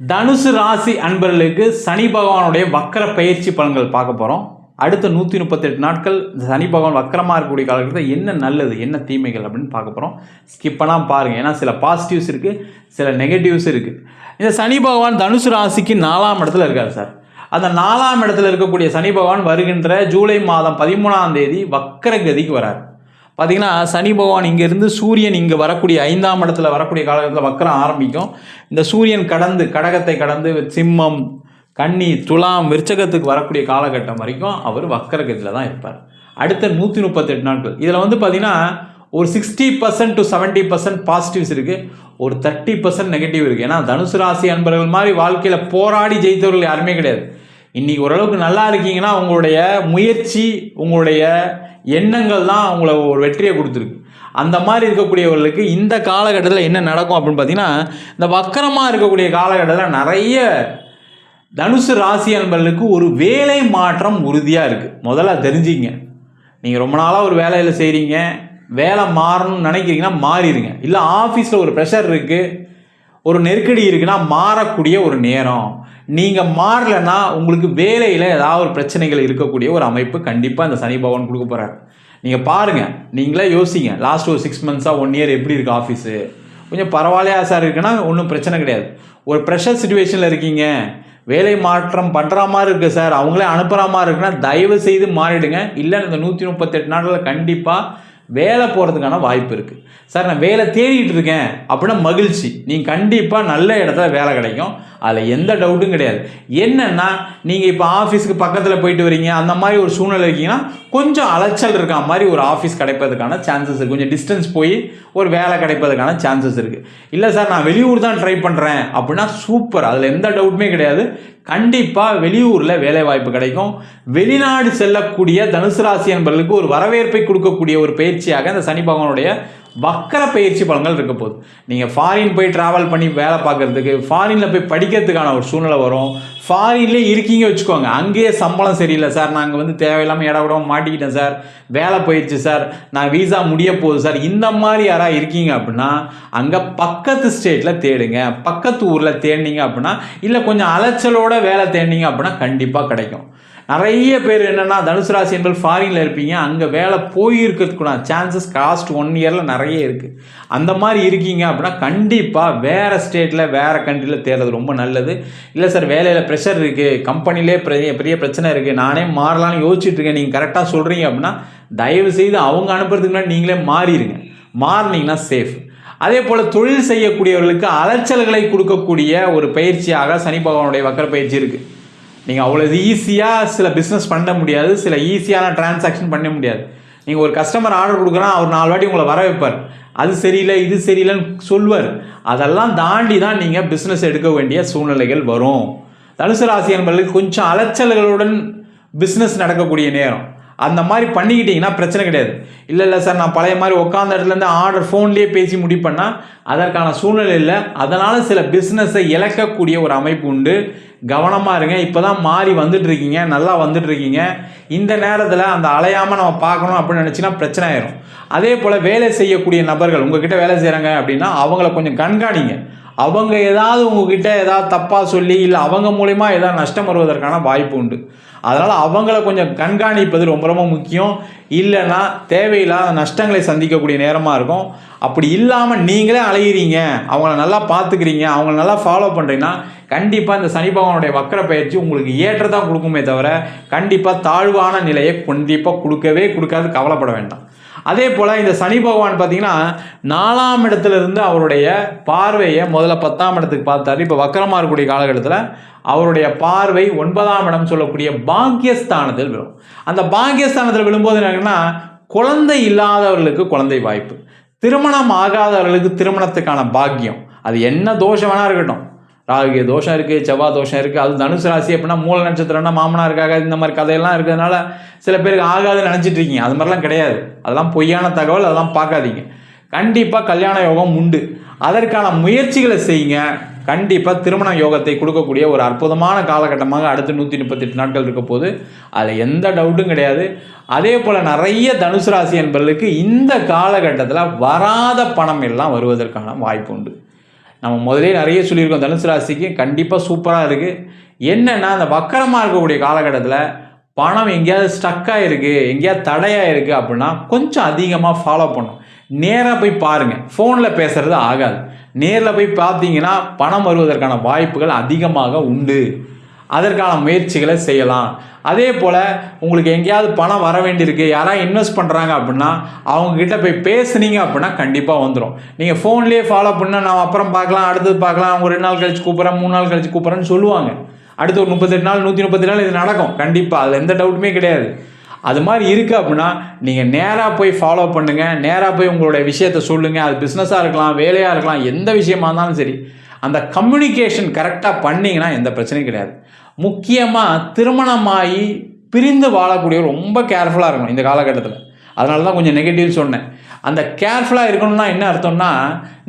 தனுசு ராசி அன்பர்களுக்கு சனி பகவானுடைய வக்கர பயிற்சி பலன்கள் பார்க்க போகிறோம் அடுத்த நூற்றி முப்பத்தெட்டு நாட்கள் சனி பகவான் வக்கரமாக இருக்கக்கூடிய காலகட்டத்தில் என்ன நல்லது என்ன தீமைகள் அப்படின்னு பார்க்க போகிறோம் ஸ்கிப்பெல்லாம் பாருங்கள் ஏன்னா சில பாசிட்டிவ்ஸ் இருக்குது சில நெகட்டிவ்ஸ் இருக்குது இந்த சனி பகவான் தனுசு ராசிக்கு நாலாம் இடத்துல இருக்கார் சார். அந்த நாலாம் இடத்துல இருக்கக்கூடிய சனி பகவான் வருகின்ற ஜூலை மாதம் பதிமூணாம் தேதி வக்கர கதிக்கு வரார். பார்த்தீங்கன்னா சனி பகவான் இங்கேருந்து சூரியன் இங்கே வரக்கூடிய ஐந்தாம் இடத்துல வரக்கூடிய காலகட்டத்தில் வக்கரம் ஆரம்பிக்கும். இந்த சூரியன் கடந்து கடகத்தை கடந்து சிம்மம் கன்னி துலாம் விருச்சகத்துக்கு வரக்கூடிய காலகட்டம் வரைக்கும் அவர் வக்கரகத்தில் தான் இருப்பார். அடுத்த நூற்றி முப்பத்தெட்டு நாட்கள். இதில் வந்து பார்த்தீங்கன்னா ஒரு sixty percent to seventy percent positives இருக்குது ஒரு தேர்ட்டி பர்சன்ட் நெகட்டிவ் இருக்குது ஏன்னா தனுசு ராசி அன்பர்கள் மாதிரி வாழ்க்கையில் போராடி ஜெயித்தவர்கள் யாருமே கிடையாது. இன்றைக்கி ஓரளவுக்கு நல்லா இருக்கீங்கன்னா உங்களுடைய முயற்சி உங்களுடைய எண்ணங்கள் தான் அவங்கள ஒரு வெற்றியை கொடுத்துருக்கு. அந்த மாதிரி இருக்கக்கூடியவர்களுக்கு இந்த காலகட்டத்தில் என்ன நடக்கும் அப்படின்னு பார்த்தீங்கன்னா இந்த வக்கரமாக இருக்கக்கூடிய காலகட்டத்தில் நிறைய தனுசு ராசி அன்பர்களுக்கு ஒரு வேலை மாற்றம் உறுதியாக இருக்குது முதல்ல தெரிஞ்சுங்க நீங்கள் ரொம்ப நாளாக ஒரு வேலையில் செய்கிறீங்க வேலை மாறணும்னு நினைக்கிறீங்கன்னா மாறிடுங்க. இல்லை ஆஃபீஸில் ஒரு ப்ரெஷர் இருக்குது ஒரு நெருக்கடி இருக்குன்னா மாறக்கூடிய ஒரு நேரம். நீங்கள் மாறலைன்னா உங்களுக்கு வேலையில் ஏதாவது ஒரு பிரச்சனைகள் இருக்கக்கூடிய ஒரு அமைப்பு கண்டிப்பாக இந்த சனி பகவான் கொடுக்க போகிறாரு நீங்கள் பாருங்கள் நீங்களே யோசிங்க. லாஸ்ட் ஒரு சிக்ஸ் மந்த்ஸாக ஒன் இயர் எப்படி இருக்குது ஆஃபீஸு கொஞ்சம் பரவாயில்லையா சார் இருக்குன்னா ஒன்றும் பிரச்சனை கிடையாது. ஒரு ப்ரெஷர் சுச்சுவேஷனில் இருக்கீங்க. வேலை மாற்றம் பண்ணுற மாதிரி இருக்குது சார் அவங்களே அனுப்புகிற மாதிரி இருக்குன்னா தயவு செய்து மாறிடுங்க. இல்லை இந்த நூற்றி முப்பத்தெட்டு நாட்களில் கண்டிப்பாக வேலை போகிறதுக்கான வாய்ப்பு இருக்குது சார் நான் வேலை தேடிட்டு இருக்கேன் அப்படின்னா மகிழ்ச்சி. நீங்கள் கண்டிப்பாக நல்ல இடத்துல வேலை கிடைக்கும். அதில் எந்த டவுட்டும் கிடையாது. என்னென்னா நீங்கள் இப்போ ஆஃபீஸுக்கு பக்கத்தில் போயிட்டு வரீங்க அந்த மாதிரி ஒரு சூழ்நிலை இருக்கீங்கன்னா கொஞ்சம் அலைச்சல் இருக்க மாதிரி ஒரு ஆஃபீஸ் கிடைப்பதுக்கான சான்சஸ் இருக்குது கொஞ்சம் டிஸ்டன்ஸ் போய் ஒரு வேலை கிடைப்பதுக்கான சான்சஸ் இருக்குது இல்லை சார் நான் வெளியூர் தான் ட்ரை பண்ணுறேன் அப்படின்னா சூப்பர் அதில் எந்த டவுட்டுமே கிடையாது. கண்டிப்பாக வெளியூரில் வேலை வாய்ப்பு கிடைக்கும். வெளிநாடு செல்லக்கூடிய தனுசு ராசி என்பவர்களுக்கு ஒரு வரவேற்பை கொடுக்கக்கூடிய ஒரு பயிற்சியாக இந்த சனி பகவானுடைய வக்கர பயிற்சி பலன்கள் இருக்க போகுது. நீங்கள் ஃபாரின் போய் ட்ராவல் பண்ணி வேலை பார்க்குறதுக்கு ஃபாரினில் போய் படிக்கிறதுக்கான ஒரு சூழ்நிலை வரும். ஃபாரின்லேயே இருக்கீங்க வச்சுக்கோங்க. அங்கேயே சம்பளம் சரியில்லை சார். நாங்கள் வந்து தேவையில்லாமல் இட விடவும் மாட்டிக்கிட்டேன் சார். வேலை போயிடுச்சு சார். நான் வீசா முடிய போகுது சார். இந்த மாதிரி யாராவது இருக்கீங்க அப்படின்னா அங்கே பக்கத்து ஸ்டேட்டில் தேடுங்க. பக்கத்து ஊரில் தேடினீங்க அப்படின்னா இல்லை கொஞ்சம் அலைச்சலோட வேலை தேடினீங்க அப்படின்னா கண்டிப்பாக கிடைக்கும். நிறைய பேர் என்னென்னா தனுசு ராசி என்பது ஃபாரினில் இருப்பீங்க. அங்கே வேலை போயிருக்கிறதுக்குள்ள சான்சஸ் காஸ்ட் ஒன் இயரில் நிறைய இருக்குது அந்த மாதிரி இருக்கீங்க அப்படின்னா கண்டிப்பாக வேறு ஸ்டேட்டில் வேறு கண்ட்ரியில் தேடுறது ரொம்ப நல்லது. இல்லை சார் வேலையில் ப்ரெஷர் இருக்குது கம்பெனிலே பெரிய பெரிய பிரச்சனை இருக்குது நானே மாறலாம்னு யோசிச்சுட்ருக்கேன் நீங்கள் கரெக்டாக சொல்கிறீங்க அப்படின்னா தயவு செய்து அவங்க அனுப்புறதுக்கு முன்னாடி நீங்களே மாறிடுங்க மாறினீங்கன்னா சேஃப் அதே போல் தொழில் செய்யக்கூடியவர்களுக்கு அலைச்சல்களை கொடுக்கக்கூடிய ஒரு பயிற்சியாக சனி பகவானுடைய வக்கர பயிற்சி இருக்குது நீங்கள் அவ்வளோ ஈஸியாக சில பிஸ்னஸ் பண்ண முடியாது சில ஈஸியான டிரான்சாக்ஷன் பண்ண முடியாது. நீங்கள் ஒரு கஸ்டமர் ஆர்டர் கொடுக்குறா அவர் நாலு வாட்டி உங்களை வர வைப்பார். அது சரியில்லை இது சரியில்லைன்னு சொல்வார் அதெல்லாம் தாண்டி தான் நீங்கள் பிஸ்னஸ் எடுக்க வேண்டிய சூழ்நிலைகள் வரும். தனுசு ராசி என்பவர்களுக்கு கொஞ்சம் அலைச்சல்களுடன் பிஸ்னஸ் நடக்கக்கூடிய நேரம். அந்த மாதிரி பண்ணிக்கிட்டிங்கன்னா பிரச்சனை கிடையாது. இல்லை இல்லை சார் நான் பழைய மாதிரி உட்காந்த இடத்துலேருந்து ஆர்டர் ஃபோன்லேயே பேசி முடிப்பேன்னா அதற்கான சூழ்நிலை இல்லை. அதனால் சில பிஸ்னஸை இழக்கக்கூடிய ஒரு அமைப்பு உண்டு. கவனமாக இருங்க. இப்போ தான் மாறி வந்துட்டுருக்கீங்க. நல்லா வந்துட்டுருக்கீங்க. இந்த நேரத்தில் அந்த அலையாமல் நம்ம பார்க்கணும் அப்படின்னு நினச்சிங்கன்னா பிரச்சனை ஆயிரும். அதே போல் வேலை செய்யக்கூடிய நபர்கள் உங்ககிட்ட வேலை செய்கிறாங்க அப்படின்னா அவங்கள கொஞ்சம் கண்காணிங்க. அவங்க ஏதாவது உங்ககிட்ட ஏதாவது தப்பாக சொல்லி இல்லை அவங்க மூலிமா ஏதாவது நஷ்டம் வருவதற்கான வாய்ப்பு உண்டு. அதனால் அவங்கள கொஞ்சம் கண்காணிப்பது ரொம்ப ரொம்ப முக்கியம். இல்லைன்னா தேவையில்லாத நஷ்டங்களை சந்திக்கக்கூடிய நேரமாக இருக்கும். அப்படி இல்லாமல் நீங்களே அலையிறீங்க. அவங்கள நல்லா பார்த்துக்கிறீங்க. அவங்கள நல்லா ஃபாலோ பண்ணுறீங்கன்னா கண்டிப்பாக இந்த சனி பகவானுடைய வக்கர பயிற்சி உங்களுக்கு ஏற்றதான் கொடுக்குமே தவிர கண்டிப்பாக தாழ்வான நிலையை கண்டிப்பாக கொடுக்கவே கொடுக்காது கவலைப்பட வேண்டாம். அதே போல் இந்த சனி பகவான் பார்த்தீங்கன்னா நாலாம் இடத்துல இருந்து அவருடைய பார்வையை முதல்ல பத்தாம் இடத்துக்கு பார்த்தாரு. இப்போ வக்கரமாக இருக்கக்கூடிய காலகட்டத்தில் அவருடைய பார்வை ஒன்பதாம் இடம் சொல்லக்கூடிய பாக்கியஸ்தானத்தில் விழும். அந்த பாக்கியஸ்தானத்தில் விழும்போது என்னன்னா குழந்தை இல்லாதவர்களுக்கு குழந்தை வாய்ப்பு. திருமணம் ஆகாதவர்களுக்கு திருமணத்துக்கான பாக்கியம். அது என்ன தோஷம் வேணா இருக்கட்டும். ராகு தோஷம் இருக்குது செவ்வாய் தோஷம் இருக்குது அது தனுசு ராசி அப்படின்னா மூல நட்சத்திரம்னா மாமனாருக்காக இந்த மாதிரி கதையெல்லாம் இருக்கிறதுனால சில பேருக்கு ஆகாது நினச்சிட்டு இருக்கீங்க. அது மாதிரிலாம் கிடையாது. அதெல்லாம் பொய்யான தகவல் அதெல்லாம் பார்க்காதீங்க. கண்டிப்பாக கல்யாண யோகம் உண்டு. அதற்கான முயற்சிகளை செய்யுங்க. கண்டிப்பாக திருமண யோகத்தை கொடுக்கக்கூடிய ஒரு அற்புதமான காலகட்டமாக அடுத்து நூற்றி முப்பத்தெட்டு நாட்கள் இருக்க போது அதில் எந்த டவுட்டும் கிடையாது. அதே போல் நிறைய தனுசு ராசி என்பவர்களுக்கு இந்த காலகட்டத்தில் வராத பணம் எல்லாம் வருவதற்கான வாய்ப்பு உண்டு. நம்ம முதலே நிறைய சொல்லியிருக்கோம் தனுசு ராசிக்கு. கண்டிப்பாக சூப்பராக இருக்குது என்னென்னா அந்த வக்கரமாக இருக்கக்கூடிய காலகட்டத்தில் பணம் எங்கேயாவது ஸ்டக்காக இருக்குது எங்கேயாவது தடையாக இருக்குது அப்படின்னா கொஞ்சம் அதிகமாக ஃபாலோ பண்ணும் நேராக போய் பாருங்கள் ஃபோனில் பேசுகிறது ஆகாது. நேரில் போய் பார்த்தீங்கன்னா பணம் வருவதற்கான வாய்ப்புகள் அதிகமாக உண்டு. அதற்கான முயற்சிகளை செய்யலாம். அதே போல் உங்களுக்கு எங்கேயாவது பணம் வர வேண்டியிருக்கு யாராவது இன்வெஸ்ட் பண்ணுறாங்க அப்படின்னா அவங்கக்கிட்ட போய் பேசுனீங்க அப்படின்னா கண்டிப்பாக வந்துடும் நீங்கள் ஃபோன்லேயே ஃபாலோ பண்ணால் நான் அப்புறம் பார்க்கலாம் அடுத்தது பார்க்கலாம் அவங்க ரெண்டு நாள் கழிச்சு கூப்பிட்றேன் மூணு நாள் கழிச்சு கூப்பிட்றேன்னு சொல்லுவாங்க. அடுத்து ஒரு முப்பத்தெட்டு நாள் நூற்றி முப்பத்தி நாள் இது நடக்கும். கண்டிப்பாக அதில் எந்த டவுட்டுமே கிடையாது. அது மாதிரி இருக்குது அப்படின்னா நீங்கள் நேராக போய் ஃபாலோ பண்ணுங்கள் நேராக போய் உங்களுடைய விஷயத்த சொல்லுங்கள் அது பிஸ்னஸாக இருக்கலாம் வேலையாக இருக்கலாம் எந்த விஷயமா இருந்தாலும் சரி. அந்த கம்யூனிகேஷன் கரெக்டாக பண்ணிங்கன்னா எந்த பிரச்சனையும் கிடையாது. முக்கியமாக திருமணமாகி பிரிந்து வாழக்கூடிய ரொம்ப கேர்ஃபுல்லாக இருக்கணும் இந்த காலகட்டத்தில். அதனால தான் கொஞ்சம் நெகட்டிவ் சொன்னேன். அந்த கேர்ஃபுல்லாக இருக்கணும்னா என்ன அர்த்தம்னா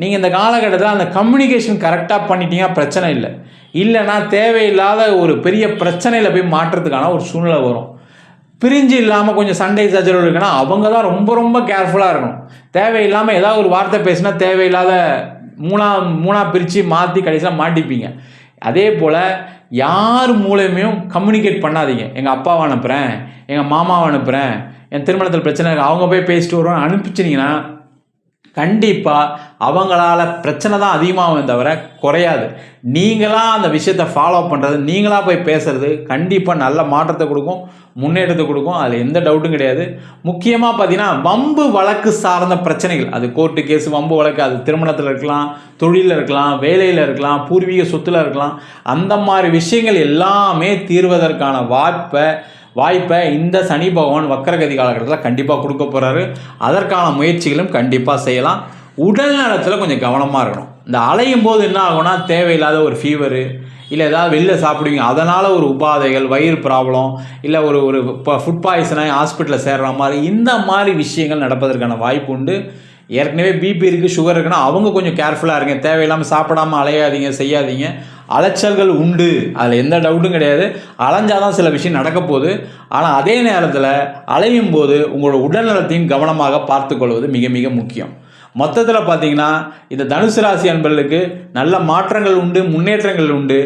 நீங்கள் இந்த காலகட்டத்தில் அந்த கம்யூனிகேஷன் கரெக்டாக பண்ணிட்டீங்கன்னா பிரச்சனை இல்லை. இல்லைன்னா தேவையில்லாத ஒரு பெரிய பிரச்சனையில் போய் மாற்றுறதுக்கான ஒரு சூழ்நிலை வரும். பிரிஞ்சு இல்லாமல் கொஞ்சம் சண்டை சச்சரவு இருக்குன்னா அவங்க தான் ரொம்ப ரொம்ப கேர்ஃபுல்லாக இருக்கணும். தேவையில்லாமல் ஏதாவது ஒரு வார்த்தை பேசினா தேவையில்லாத மூணா மூணா பிரித்து மாற்றி கடைசியாக மாட்டிப்பீங்க. அதே போல் யார் மூலயமையும் கம்யூனிகேட் பண்ணாதீங்க. எங்கள் அப்பாவை அனுப்புகிறேன் எங்கள் மாமாவை அனுப்புகிறேன் என் திருமணத்தில் பிரச்சனை இருக்குது அவங்க போய் பேசிட்டு வருவோம் அனுப்பிச்சிங்கன்னா கண்டிப்பாக அவங்களால பிரச்சனை தான் அதிகமாகும் தவிர குறையாது. நீங்களாக அந்த விஷயத்தை ஃபாலோ பண்ணுறது நீங்களாக போய் பேசுறது கண்டிப்பாக நல்ல மாற்றத்தை கொடுக்கும் முன்னேற்றத்தை கொடுக்கும். அதில் எந்த டவுட்டும் கிடையாது. முக்கியமாக பார்த்தீங்கன்னா வம்பு வழக்கு சார்ந்த பிரச்சனைகள். அது கோர்ட்டு கேஸ் வம்பு வழக்கு அது திருமணத்தில் இருக்கலாம் தொழிலில் இருக்கலாம் வேலையில் இருக்கலாம் பூர்வீக சொத்தில் இருக்கலாம். அந்த மாதிரி விஷயங்கள் எல்லாமே தீர்வதற்கான வாய்ப்பை வாய்ப்பை இந்த சனி பகவான் வக்கரகதி காலகட்டத்தில் கண்டிப்பாக கொடுக்க போகிறாரு அதற்கான முயற்சிகளும் கண்டிப்பாக செய்யலாம். உடல் நலத்தில் கொஞ்சம் கவனமாக இருக்கணும். இந்த அலையும் போது என்ன ஆகும்னா தேவையில்லாத ஒரு ஃபீவரு இல்லை ஏதாவது வெளில சாப்பிடுவீங்க அதனால் ஒரு உபாதைகள் வயிறு ப்ராப்ளம் இல்லை ஒரு ஒரு இப்போ ஃபுட் பாய்சனாக ஹாஸ்பிட்டலில் சேர்கிற மாதிரி இந்த மாதிரி விஷயங்கள் நடப்பதற்கான வாய்ப்பு உண்டு. ஏற்கனவே பிபி இருக்குது சுகர் இருக்குன்னா அவங்க கொஞ்சம் கேர்ஃபுல்லாக இருங்க. தேவையில்லாமல் சாப்பிடாமல் அலையாதீங்க செய்யாதீங்க. அலைச்சல்கள் உண்டு. அதில் எந்த டவுட்டும் கிடையாது. அலைஞ்சாதான் சில விஷயம் நடக்க போகுது. ஆனால் அதே நேரத்தில் அலையும் போது உங்களோட உடல்நலத்தையும் கவனமாக பார்த்துக்கொள்வது மிக மிக முக்கியம். மொத்தத்தில் பார்த்தீங்கன்னா இந்த தனுசு ராசி அன்பர்களுக்கு நல்ல மாற்றங்கள் உண்டு முன்னேற்றங்கள் உண்டு.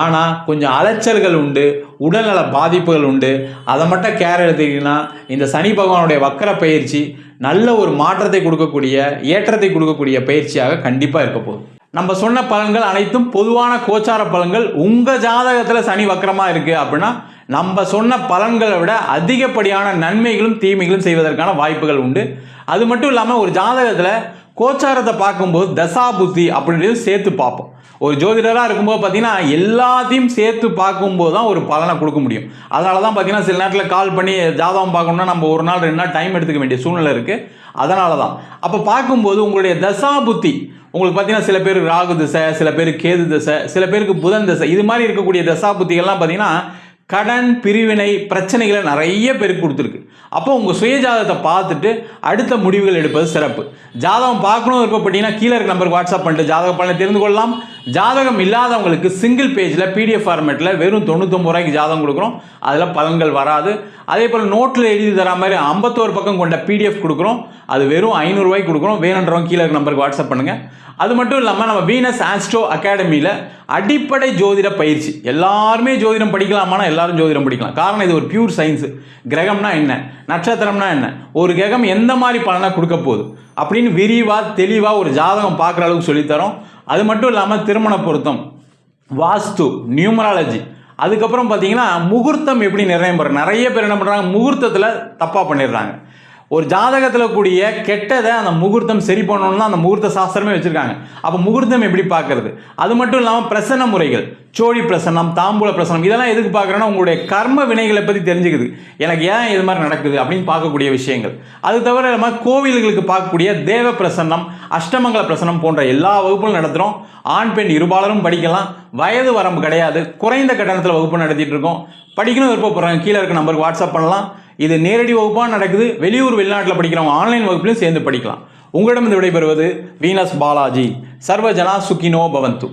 ஆனால் கொஞ்சம் அலைச்சல்கள் உண்டு உடல்நல பாதிப்புகள் உண்டு. அதை மட்டும் கேர் எடுத்துக்கிட்டிங்கன்னா இந்த சனி பகவானுடைய வக்கர பயிற்சி நல்ல ஒரு மாற்றத்தை கொடுக்கக்கூடிய ஏற்றத்தை கொடுக்கக்கூடிய பயிற்சியாக கண்டிப்பாக இருக்க போகுது. நம்ம சொன்ன பலன்கள் அனைத்தும் பொதுவான கோச்சார பலன்கள். உங்கள் ஜாதகத்தில் சனி வக்கரமாக இருக்குது அப்படின்னா நம்ம சொன்ன பலன்களை விட அதிகப்படியான நன்மைகளும் தீமைகளும் செய்வதற்கான வாய்ப்புகள் உண்டு. அது மட்டும் இல்லாமல் ஒரு ஜாதகத்தில் கோச்சாரத்தை பார்க்கும்போது தசாபுத்தி அப்படின்றது சேர்த்து பார்ப்போம். ஒரு ஜோதிடராக இருக்கும்போது பார்த்தீங்கன்னா எல்லாத்தையும் சேர்த்து பார்க்கும்போது தான் ஒரு பலனை கொடுக்க முடியும். அதனால தான் பார்த்தீங்கன்னா சில நேரத்தில் கால் பண்ணி ஜாதகம் பார்க்கணுன்னா நம்ம ஒரு நாள் ரெண்டு நாள் டைம் எடுத்துக்க வேண்டிய சூழ்நிலை இருக்குது அதனால தான் அப்போ பார்க்கும்போது உங்களுடைய தசா புத்தி உங்களுக்கு பார்த்தீங்கன்னா சில பேருக்கு ராகு திசை சில பேருக்கு கேது திசை சில பேருக்கு புதன் திசை இது மாதிரி இருக்கக்கூடிய தசா புத்திகள்லாம் பார்த்தீங்கன்னா கடன் பிரிவினை பிரச்சனைகளை நிறைய பேருக்கு கொடுத்துருக்கு. அப்போ உங்கள் சுயஜாதகத்தை பார்த்துட்டு அடுத்த முடிவுகள் எடுப்பது சிறப்பு. ஜாதகம் பார்க்கணும் விருப்பப்பட்டீங்கன்னா கீழே இருக்க நம்பருக்கு வாட்ஸ்அப் பண்ணிட்டு ஜாதக பலனை தெரிந்து கொள்ளலாம். ஜாதகம் இல்லாதவங்களுக்கு சிங்கிள் பேஜில் பிடிஎஃப் ஃபார்மேட்டில் வெறும் தொண்ணூத்தொம்பது ரூபாய்க்கு ஜாதகம் கொடுக்குறோம். அதில் பலன்கள் வராது. அதே போல் நோட்டில் எழுதி தர மாதிரி ஐம்பத்தோரு பக்கம் கொண்ட பிடிஎஃப் கொடுக்குறோம். அது வெறும் ஐநூறுரூவாய்க்கு கொடுக்குறோம். வேணுன்றவங்க கீழே இருக்க நம்பருக்கு வாட்ஸ்அப் பண்ணுங்கள் அது மட்டும் இல்லாமல் நம்ம வீனஸ் ஆஸ்ட்ரோ அகாடமியில் அடிப்படை ஜோதிட பயிற்சி. எல்லாருமே ஜோதிடம் படிக்கலாமானா எல்லாரும் ஜோதிடம் படிக்கலாம். காரணம் இது ஒரு பியூர் சயின்ஸு கிரகம்னா என்ன? நட்சத்திரம்னா என்ன? ஒரு கிரகம் எந்த மாதிரி பலனை கொடுக்க போகுது? அப்படின்னு விரிவாக தெளிவாக ஒரு ஜாதகம் பார்க்குற அளவுக்கு சொல்லித்தரோம் அது மட்டும் இல்லாமல் திருமண பொருத்தம் வாஸ்து நியூமராலஜி. அதுக்கப்புறம் பார்த்தீங்கன்னா முகூர்த்தம் எப்படி நிர்ணயம் பண்ணுற நிறைய பேர் என்ன பண்ணுறாங்க முகூர்த்தத்தில் தப்பாக பண்ணிடுறாங்க. ஒரு ஜாதகத்தில் கூடிய கெட்டதை அந்த முகூர்த்தம் சரி பண்ணணும்னு தான் அந்த முகூர்த்த சாஸ்திரமே வச்சுருக்காங்க. அப்போ முகூர்த்தம் எப்படி பார்க்கறது? அது மட்டும் இல்லாமல் பிரசன்ன முறைகள் சோழி பிரசன்னம் தாம்பூல பிரசனம் இதெல்லாம் எதுக்கு பார்க்குறேன்னா உங்களுடைய கர்ம வினைகளை பற்றி தெரிஞ்சுக்குது. எனக்கு ஏன் இது மாதிரி நடக்குது அப்படின்னு பார்க்கக்கூடிய விஷயங்கள். அது தவிர நம்ம கோவில்களுக்கு பார்க்கக்கூடிய தேவ பிரசன்னம் அஷ்டமங்கல பிரசன்னம் போன்ற எல்லா வகுப்புகளும் நடத்துகிறோம் ஆண் பெண் இருபாலரும் படிக்கலாம். வயது வரம்பு கிடையாது. குறைந்த கட்டணத்தில் வகுப்பு நடத்திட்டு இருக்கோம். படிக்கணும் விருப்பப்படுறாங்க கீழே இருக்க நம்பருக்கு வாட்ஸ்அப் பண்ணலாம். இது நேரடி வகுப்பாக நடக்குது. வெளியூர் வெளிநாட்டில் படிக்கிறவங்க ஆன்லைன் வகுப்புலையும் சேர்ந்து படிக்கலாம். உங்களிடம் இந்த விடைபெறுவது வீனஸ் பாலாஜி. சர்வஜனா சுகினோ பவந்து.